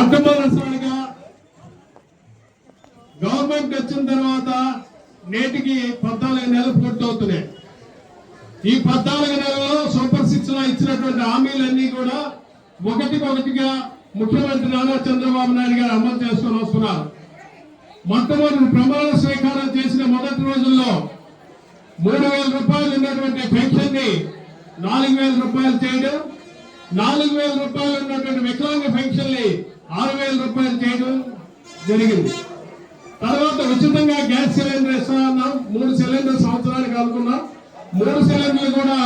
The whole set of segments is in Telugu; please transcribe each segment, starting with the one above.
మొట్టమొదటిసారిగా గవర్నమెంట్ వచ్చిన తర్వాత నేటికి పద్నాలుగు నెలలు పూర్తవుతున్నాయి. ఈ పద్నాలుగు నెలలో సూపర్ సిక్స్లో ఇచ్చినటువంటి హామీలన్నీ కూడా ఒకటికొకటిగా ముఖ్యమంత్రి నారా చంద్రబాబు నాయుడు గారు అమలు చేసుకుని వస్తున్నారు. మొట్టమొదటి ప్రమాణ స్వీకారం చేసిన మొదటి రోజుల్లో మూడు వేల రూపాయలు ఉన్నటువంటి పెన్షన్ని నాలుగు వేల రూపాయలు చేయడం నాలుగు వేల రూపాయలు ఉన్నటువంటి వికలాంగ పెన్షన్ని ఆరు వేల రూపాయలు చేయడం జరిగింది. తర్వాత ఉచితంగా గ్యాస్ సిలిండర్ ఇస్తానన్నాం మూడు సిలిండర్ సంవత్సరానికి అనుకున్నాం మూడు సిలిండర్లు కూడా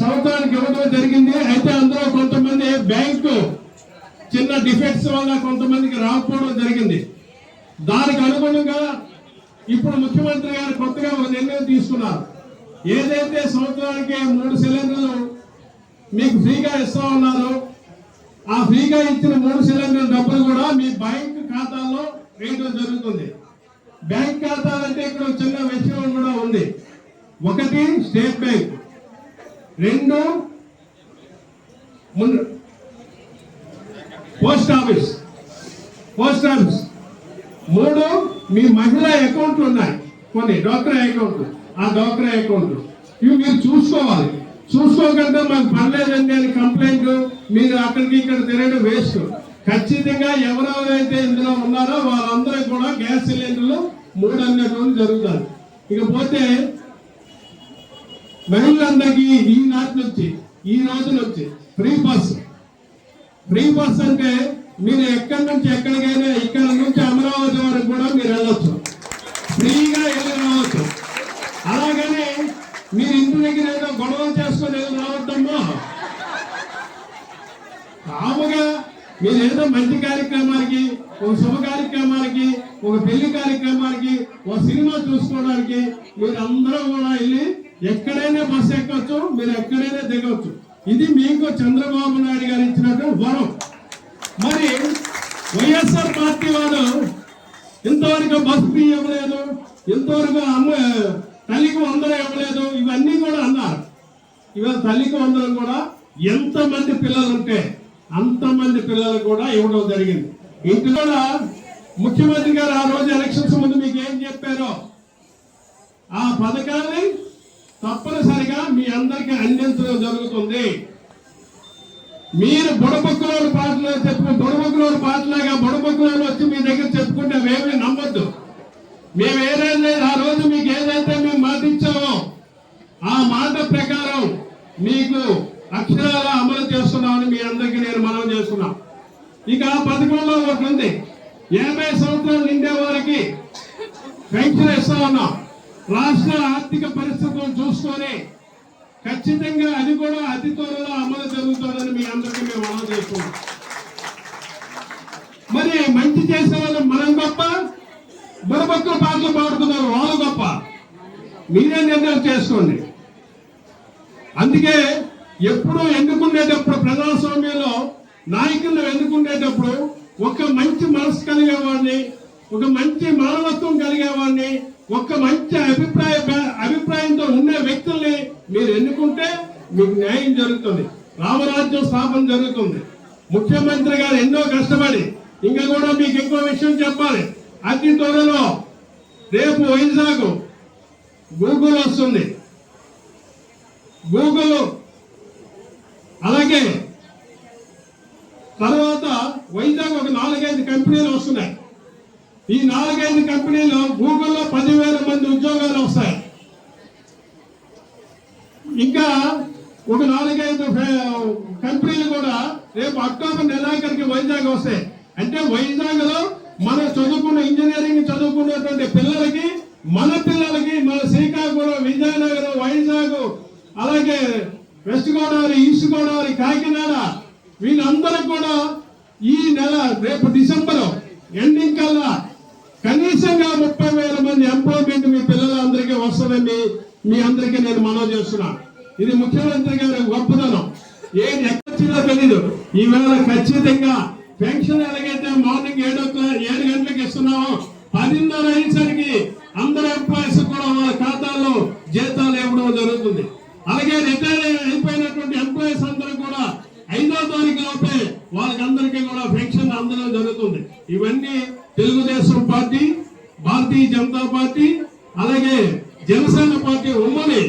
సంవత్సరానికి ఇవ్వడం జరిగింది. అయితే అందులో కొంతమంది బ్యాంకు చిన్న డిఫెక్ట్స్ వల్ల కొంతమందికి రాకపోవడం జరిగింది. దానికి అనుగుణంగా ఇప్పుడు ముఖ్యమంత్రి గారు కొత్తగా ఒక నిర్ణయం తీసుకున్నారు. ఏదైతే సంవత్సరానికి మూడు సిలిండర్లు మీకు ఫ్రీగా ఇస్తా ఉన్నారు ఆ ఫ్రీగా ఇచ్చిన మూడు సిలిండర్ డబ్బులు కూడా మీ బ్యాంక్ ఖాతాలో వేయడం జరుగుతుంది. బ్యాంక్ ఖాతాలంటే ఇక్కడ చిన్న విషయం కూడా ఉంది. ఒకటి స్టేట్ బ్యాంక్. రెండు ముందు పోస్ట్ ఆఫీస్. Post office. మూడు మీ మహిళా అకౌంట్లు ఉన్నాయి. కొన్ని డోక్రా అకౌంట్లు. ఆ డోక్రా అకౌంట్లు. ఇవి మీరు చూసుకోవాలి. చూసుకోకుండా మాకు పర్లేదండి అని కంప్లైంట్ మీరు అక్కడికి ఇక్కడ తిరగడం వేస్ట్ ఖచ్చితంగా ఎవరెవరైతే ఇందులో ఉన్నారో వాళ్ళందరూ కూడా గ్యాస్ సిలిండర్లు మూడు అన్నటువంటి జరుగుతారు. ఇకపోతే మహిళలందరికీ ఈ నాటి నుంచి ఈ రోజు నుంచి ఫ్రీ బస్ ఫ్రీ బస్ అంటే మీరు ఎక్కడి నుంచి ఎక్కడికైనా ఇక్కడ నుంచి అమరావతి వరకు కూడా మీరు వెళ్ళొచ్చు ఫ్రీగా వెళ్ళి రావచ్చు అలాగని మీరు ఇంటి దగ్గర ఏదో గొడవలు చేసుకొని ఏదో రావద్దమ్మా కాముగా మీరు ఏదో మంచి కార్యక్రమానికి ఒక శుభ కార్యక్రమానికి ఒక పెళ్ళి కార్యక్రమానికి ఒక సినిమా చూసుకోవడానికి మీరు అందరూ కూడా వెళ్ళి ఎక్కడైనా బస్సు ఎక్కవచ్చు మీరు ఎక్కడైనా దిగవచ్చు. ఇది మీకు చంద్రబాబు నాయుడు గారు ఇచ్చినటువంటి వరం. మరి వైఎస్ఆర్ పార్టీ వారు ఇంతవరకు బస్సు ఫీ ఇవ్వలేదు ఇంతవరకు అమ్మ తల్లికి వందనం ఇవ్వలేదు ఇవన్నీ కూడా అన్నారు. ఇవాళ తల్లికి వందనం కూడా ఎంతమంది పిల్లలు ఉంటే అంతమంది పిల్లలు కూడా ఇవ్వడం జరిగింది. ఇంట్లో ముఖ్యమంత్రి గారు ఆ రోజు ఎలక్షన్స్ ముందు మీకు ఏం చెప్పారో ఆ పథకాన్ని తప్పనిసరిగా మీ అందరికీ అందించడం జరుగుతుంది. మీరు బుడబొక్కులోని పాటలు చెప్పు బుడబొక్కులోని పాటలాగా బుడబొక్కులోని వచ్చి మీ దగ్గర చెప్పుకుంటే అవేమీ నమ్మొద్దు. మేము ఏదైనా ఆ రోజు మీకు ఏదైతే మేము మాట ఇచ్చామో ఆ మాట ప్రకారం మీకు అక్షరాల అమలు చేస్తున్నామని మీ అందరికీ నేను మనం చేస్తున్నాం. ఇక ఆ పథకంలో ఒకటి ఉంది. ఎనభై సంవత్సరాలు నిండే వారికి పెన్షన్ ఇస్తా ఉన్నాం. రాష్ట్ర ఆర్థిక పరిస్థితులను చూసుకొని ఖచ్చితంగా అది కూడా అతి త్వరలో అమలు జరుగుతుందని మీ అందరికీ మేము మనం చేస్తున్నాం. మరి మంచి చేసే వాళ్ళు మనం గొప్ప భక్తులు పాటలు పాడుతున్నారు వాళ్ళు గొప్ప. మీరే నిర్ణయం చేసుకోండి. అందుకే ఎప్పుడూ ఎన్నుకునేటప్పుడు ప్రజాస్వామ్యంలో నాయకులను ఎన్నుకునేటప్పుడు ఒక మంచి మనసు కలిగేవాడిని ఒక మంచి మానవత్వం కలిగేవాడిని ఒక మంచి అభిప్రాయ అభిప్రాయంతో ఉండే వ్యక్తుల్ని మీరు ఎన్నుకుంటే మీకు న్యాయం జరుగుతుంది. రామరాజ్యం స్థాపన జరుగుతుంది. ముఖ్యమంత్రి గారు ఎన్నో కష్టపడి ఇంకా కూడా మీకు ఎక్కువ విషయం చెప్పాలి. అగ్ని త్వరలో రేపు వైజాగ్ గూగుల్ వస్తుంది. గూగుల్ అలాగే తర్వాత వైజాగ్ ఒక నాలుగైదు కంపెనీలు వస్తున్నాయి. ఈ నాలుగైదు కంపెనీలు గూగుల్లో పదివేల మంది ఉద్యోగాలు వస్తాయి. ఇంకా ఒక నాలుగైదు కంపెనీలు కూడా రేపు అక్టోబర్ నెలాఖరికి వైజాగ్ వస్తాయి. అంటే వైజాగ్లో మన చదువుకున్న ఇంజనీరింగ్ చదువుకున్నటువంటి పిల్లలకి మన పిల్లలకి మన శ్రీకాకుళం విజయనగరం వైజాగ్ అలాగే వెస్ట్ గోదావరి ఈస్ట్ గోదావరి కాకినాడ వీళ్ళందరూ కూడా ఈ నెల రేపు డిసెంబర్ ఎండింగ్ కల్లా కనీసంగా ముప్పై వేల మంది ఎంప్లాయ్మెంట్ మీ పిల్లలందరికీ వస్తుందని మీ అందరికీ నేను మనవి చేస్తున్నాను ఇది ముఖ్యమంత్రి గారి గొప్పదనం ఏది ఎక్కడ తెలీదు. ఈవేళ ఖచ్చితంగా పెన్షన్ ఎలాగైతే మార్నింగ్ ఏడు ఏడు గంటలకు ఇస్తున్నామో పదిన్నర అయ్యేసరికి అందరు ఎంప్లాయీస్ కూడా వాళ్ళ ఖాతాల్లో జీతాలు ఇవ్వడం జరుగుతుంది. అలాగే రిటైర్ అయిపోయినటువంటి ఎంప్లాయీస్ అందరూ కూడా ఐదో తారీఖు లోపే వాళ్ళకందరికీ కూడా పెన్షన్ అందడం జరుగుతుంది. ఇవన్నీ తెలుగుదేశం పార్టీ భారతీయ జనతా పార్టీ అలాగే జనసేన పార్టీ ఉమ్మడి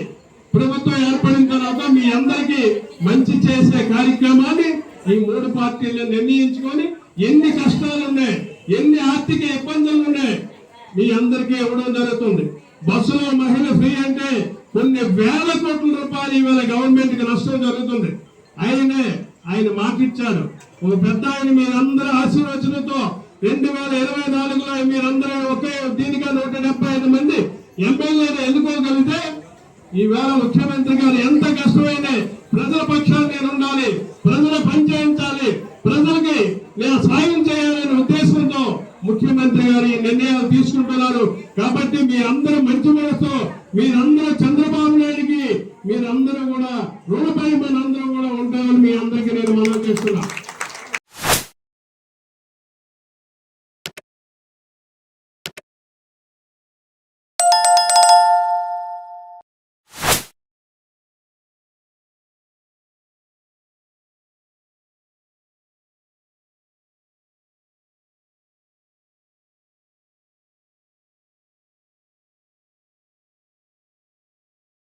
ప్రభుత్వం ఏర్పడిన తర్వాత మీ అందరికీ మంచి చేసే కార్యక్రమాన్ని ఈ మూడు పార్టీలు నిర్ణయించుకొని ఎన్ని కష్టాలు ఉన్నాయి ఎన్ని ఆర్థిక ఇబ్బందులు ఉన్నాయి మీ అందరికీ ఇవ్వడం జరుగుతుంది. బస్సులో మహిళ ఫ్రీ అంటే కొన్ని వేల కోట్ల రూపాయలు ఇవాళ గవర్నమెంట్కి నష్టం జరుగుతుంది. ఆయనే ఆయన మాటిచ్చారు. ఒక పెద్ద ఆయన మీరందరూ ఆశీర్వచనతో రెండు వేల ఇరవై నాలుగులో మీరందరూ ఒకే దీనిగా నూట డెబ్బై ఐదు మంది ఎమ్మెల్యేలు ఎన్నుకోగలిగితే ఈవేళ ముఖ్యమంత్రి గారు ఎంత కష్టమైనా ప్రజల పక్షాన్ని నేను ఉండాలి ప్రజలు పనిచేయించాలి ప్రజలకి నేను సాయం చేయాలనే ఉద్దేశంతో ముఖ్యమంత్రి గారు ఈ నిర్ణయాలు తీసుకుంటున్నారు. కాబట్టి మీ అందరూ మంచి మనసు మీరందరూ చంద్రబాబు నాయుడికి మీరందరూ కూడా రుణపై మనందరూ కూడా ఉంటారని మీ అందరికీ నేను మనం చేస్తున్నాను